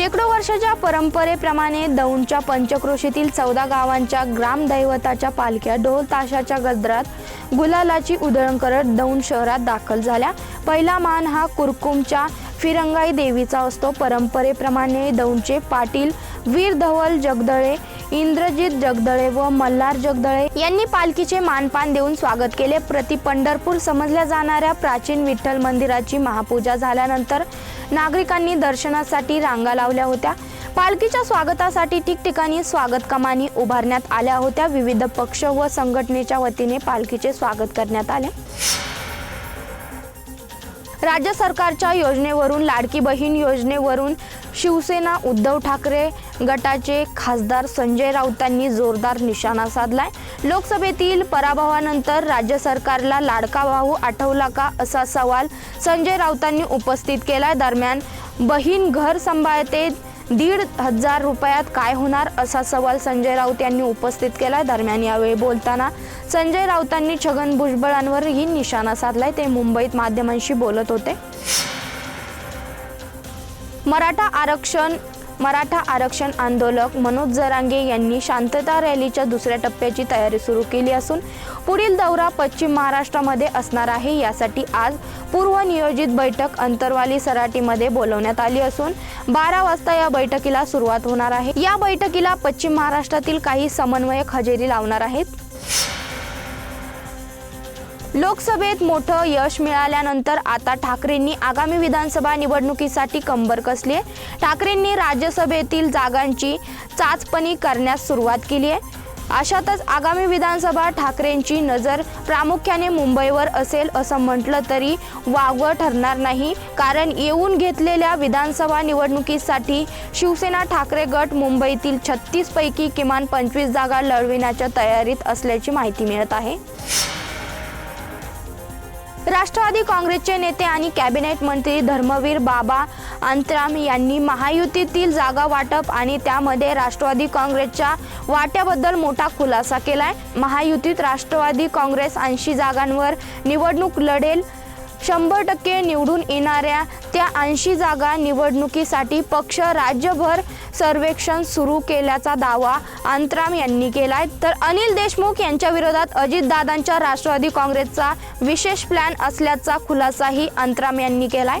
शेकडो वर्षाच्या परंपरेप्रमाणे दौंडच्या पंचक्रोशीतील चौदा गावांच्या ग्रामदैवताच्या पालख्या ढोल ताशाच्या गजरात गुलालाची उधळण करत दौंड शहरात दाखल झाल्या. पहिला मान हा कुरकुमच्या फिरंगाई देवीचा असतो. परंपरेप्रमाणे दौंडचे पाटील वीर धवल जगदळे इंद्रजित जगदळे व मल्हार जगदळे यांनी पालखीचे मानपान देऊन स्वागत केले. प्रति पंढरपूर समजल्या जाणाऱ्या प्राचीन विठ्ठल मंदिराची महापूजा झाल्यानंतर नागरिकांनी दर्शनासाठी रांगा लावल्या होत्या. पालखीच्या स्वागतासाठी ठिकठिकाणी स्वागत कमानी उभारण्यात आल्या होत्या. विविध पक्ष व संघटनेच्या वतीने पालखीचे स्वागत करण्यात आले. राज्य सरकारच्या योजनेवरून लाडकी बहीण योजनेवरून शिवसेना उद्धव ठाकरे गटाचे खासदार संजय राऊतांनी जोरदार निशाणा साधलाय. लोकसभेतील पराभवानंतर राज्य सरकारला लाडका भाऊ आठवला का असा सवाल संजय राऊतांनी उपस्थित केलाय. दरम्यान बहीण घर सांभाळते दीड हजार रुपयात काय होणार असा सवाल संजय राऊत यांनी उपस्थित केला दरम्यान यावेळी बोलताना संजय राऊतांनी छगन भुजबळांवरही निशाणा साधलाय. ते मुंबईत माध्यमांशी बोलत होते. मराठा आरक्षण मराठा आरक्षण आंदोलक मनोज जरांगे यांनी शांतता रॅलीच्या दुसऱ्या टप्प्याची तयारी सुरू केली असून पुढील दौरा पश्चिम महाराष्ट्रामध्ये असणार आहे. यासाठी आज पूर्वनियोजित बैठक अंतरवाली सराटीमध्ये बोलवण्यात आली असून बारा वाजता या बैठकीला सुरुवात होणार आहे. या बैठकीला पश्चिम महाराष्ट्रातील काही समन्वयक हजेरी लावणार आहेत. लोकसभेत मोठं यश मिळाल्यानंतर आता ठाकरेंनी आगामी विधानसभा निवडणुकीसाठी कंबर कसली आहे ठाकरेंनी राज्यसभेतील जागांची चाचपणी करण्यास सुरुवात केली आहे अशातच आगामी विधानसभा ठाकरेंची नजर प्रामुख्याने मुंबईवर असेल असं म्हटलं तरी वावगं ठरणार नाही. कारण येऊन घेतलेल्या विधानसभा निवडणुकीसाठी शिवसेना ठाकरे गट मुंबईतील छत्तीसपैकी किमान पंचवीस जागा लढविण्याच्या तयारीत असल्याची माहिती मिळत आहे. राष्ट्रवादी काँग्रेसचे नेते आणि कॅबिनेट मंत्री धर्मवीर बाबा अंतराम यांनी महायुतीतील जागा वाटप आणि त्यामध्ये राष्ट्रवादी काँग्रेसच्या वाट्याबद्दल मोठा खुलासा केलाय. महायुतीत राष्ट्रवादी काँग्रेस ऐंशी जागांवर निवडणूक लढेल. शंभर टक्के निवडून येणाऱ्या त्या ऐंशी जागा निवडणुकीसाठी पक्ष राज्यभर सर्वेक्षण सुरू केल्याचा दावा अंतराम यांनी केलाय. तर अनिल देशमुख यांच्या विरोधात अजितदादांच्या राष्ट्रवादी काँग्रेसचा विशेष प्लॅन असल्याचा खुलासाही अंतराम यांनी केलाय.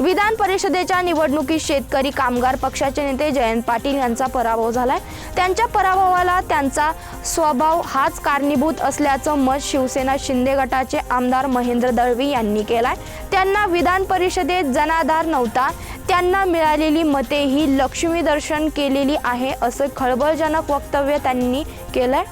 विधान परिषदेच्या निवडणुकीत शेतकरी कामगार पक्षाचे नेते जयंत पाटील यांचा पराभव झालाय. त्यांच्या पराभवाला त्यांचा स्वभाव हाच कारणीभूत असल्याचं मत शिवसेना शिंदे गटाचे आमदार महेंद्र दळवी यांनी केलाय. त्यांना विधान परिषदेत जनाधार नव्हता. त्यांना मिळालेली मते ही लक्ष्मी दर्शन केलेली आहे असं खळबळजनक वक्तव्य त्यांनी केलंय.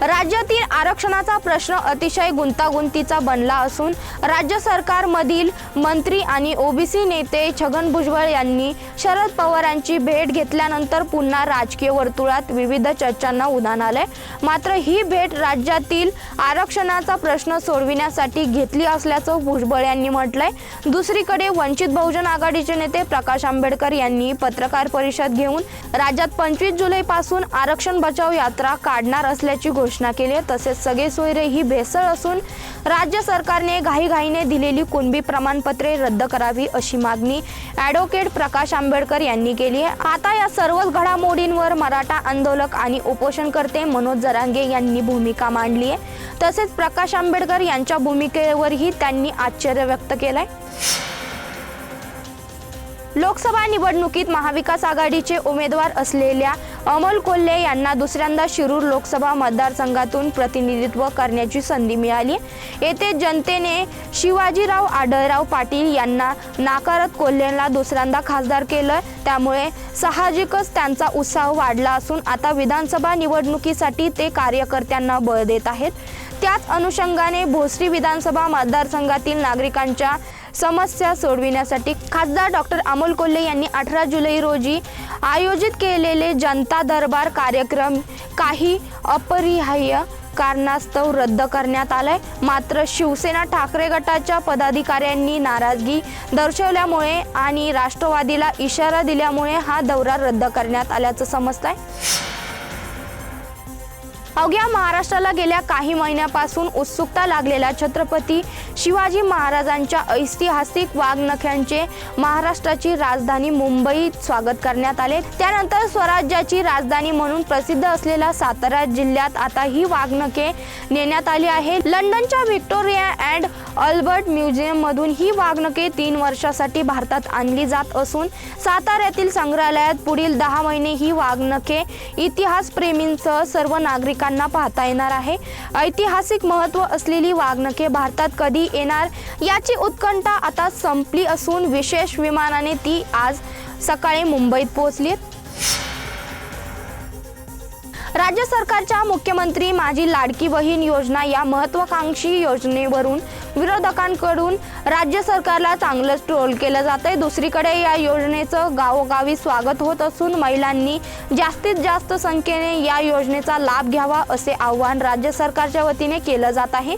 राज्यातील आरक्षणाचा प्रश्न अतिशय गुंतागुंतीचा बनला असून राज्य सरकारमधील मंत्री आणि ओबीसी नेते छगन भुजबळ यांनी शरद पवारांची भेट घेतल्यानंतर पुन्हा राजकीय वर्तुळात विविध चर्चांना उधाण आलंय. मात्र ही भेट राज्यातील आरक्षणाचा प्रश्न सोडविण्यासाठी घेतली असल्याचं भुजबळ यांनी म्हटलंय. दुसरीकडे वंचित बहुजन आघाडीचे नेते प्रकाश आंबेडकर यांनी पत्रकार परिषद घेऊन राज्यात पंचवीस जुलैपासून आरक्षण बचाव यात्रा काढणार असल्याची घोषणा घोषणा केली आहे. तसेच सगळे सोयरे ही भेसळ असून राज्य सरकारने घाईघाईने दिलेली कुणबी प्रमाणपत्रे रद्द करावी अशी मागणी ॲडव्होकेट प्रकाश आंबेडकर यांनी केली आहे. आता या सर्वच घडामोडींवर मराठा आंदोलक आणि उपोषणकर्ते मनोज जरांगे यांनी भूमिका मांडली आहे. तसेच प्रकाश आंबेडकर यांच्या भूमिकेवरही त्यांनी आश्चर्य व्यक्त केलं आहे लोकसभा निवडणुकीत महाविकास आघाडीचे उमेदवार असलेल्या अमोल कोल्हे यांना दुसऱ्यांदा शिरूर लोकसभा मतदारसंघातून प्रतिनिधित्व करण्याची संधी मिळाली. येथे जनतेने शिवाजीराव आढळराव पाटील यांना नाकारत कोल्हेला दुसऱ्यांदा खासदार केलं त्यामुळे साहजिकच त्यांचा उत्साह वाढला असून आता विधानसभा निवडणुकीसाठी ते कार्यकर्त्यांना बळ देत आहेत. त्याच अनुषंगाने भोसरी विधानसभा मतदारसंघातील नागरिकांच्या समस्या सोडविण्यासाठी खासदार डॉक्टर अमोल कोल्हे यांनी अठरा जुलै रोजी आयोजित केलेले जनता दरबार कार्यक्रम काही अपरिहार्य कारणास्तव रद्द करण्यात आलाय. मात्र शिवसेना ठाकरे गटाच्या पदाधिकाऱ्यांनी नाराजगी दर्शवल्यामुळे आणि राष्ट्रवादीला इशारा दिल्यामुळे हा दौरा रद्द करण्यात आल्याचं समजत आहे अवघ्या महाराष्ट्राला गेल्या काही महिन्यापासून उत्सुकता लागलेल्या छत्रपती शिवाजी महाराजांच्या ऐतिहासिक वाघनख्यांचे महाराष्ट्राची राजधानी मुंबईत स्वागत करण्यात आले. त्यानंतर स्वराज्याची राजधानी म्हणून प्रसिद्ध असलेल्या सातारा जिल्ह्यात आता ही वाघनखे नेण्यात आली आहे लंडनच्या व्हिक्टोरिया अँड अल्बर्ट म्युझियम मधून ही वाघनखे तीन वर्षासाठी भारतात आणली जात असून साताऱ्यातील संग्रहालयात पुढील दहा महिने ही वाघनखे इतिहासप्रेमींसह सर्व नागरिकांना पाहता येणार आहे. ऐतिहासिक महत्त्व असलेली वाघनखे भारतात कधी येणार याची उत्कंठा आता संपली असून विशेष विमानाने ती आज सकाळी मुंबईत पोहोचली राज्य सरकारच्या मुख्यमंत्री माझी लाडकी बहीण योजना या महत्वाकांक्षी योजनेवरून विरोधकांकडून राज्य सरकारला चांगलंच ट्रोल केलं जात आहे दुसरीकडे या योजनेचं गावोगावी स्वागत होत असून महिलांनी जास्तीत जास्त संख्येने या योजनेचा लाभ घ्यावा असे आवाहन राज्य सरकारच्या वतीने केलं जात आहे.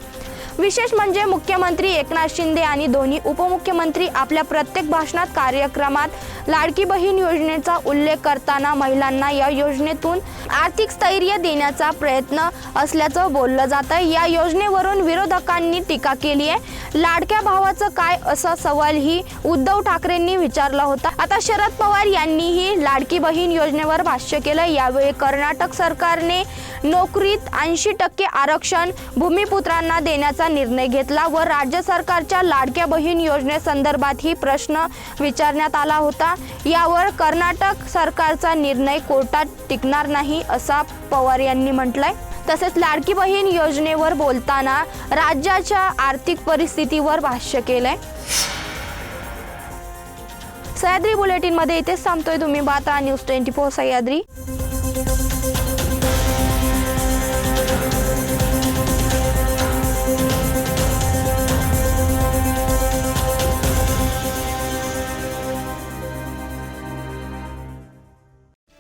विशेष म्हणजे मुख्यमंत्री एकनाथ शिंदे आणि दोन्ही उपमुख्यमंत्री आपल्या प्रत्येक भाषणात कार्यक्रमात लाडकी बहीण योजनेचा उल्लेख करताना महिलांना या योजनेतून आर्थिक स्थैर्य देण्याचा प्रयत्न असल्याचं बोललं जात. आहे या योजनेवरून विरोधकांनी टीका केली आहे. लाडक्या भावाचं काय असा सवालही उद्धव ठाकरेंनी विचारला होता. आता शरद पवार यांनीही लाडकी बहीण योजनेवर भाष्य केलं. यावेळी कर्नाटक सरकारने नोकरीत ऐंशी टक्के आरक्षण भूमिपुत्रांना देण्याचा निर्णय घेतला व राज्य सरकारच्या लाडक्या बहीण योजनेसंदर्भातही प्रश्न विचारण्यात आला होता. यावर कर्नाटक सरकारचा निर्णय कोर्टात टिकणार नाही असा पवार यांनी म्हटलंय. तसेच लाडकी बहीण योजनेवर बोलताना राज्याच्या आर्थिक परिस्थितीवर भाष्य केलंय. सह्याद्री बुलेटिनमध्ये इथेच थांबतोय तुम्ही. बाता न्यूज ट्वेंटी फोर सह्याद्री.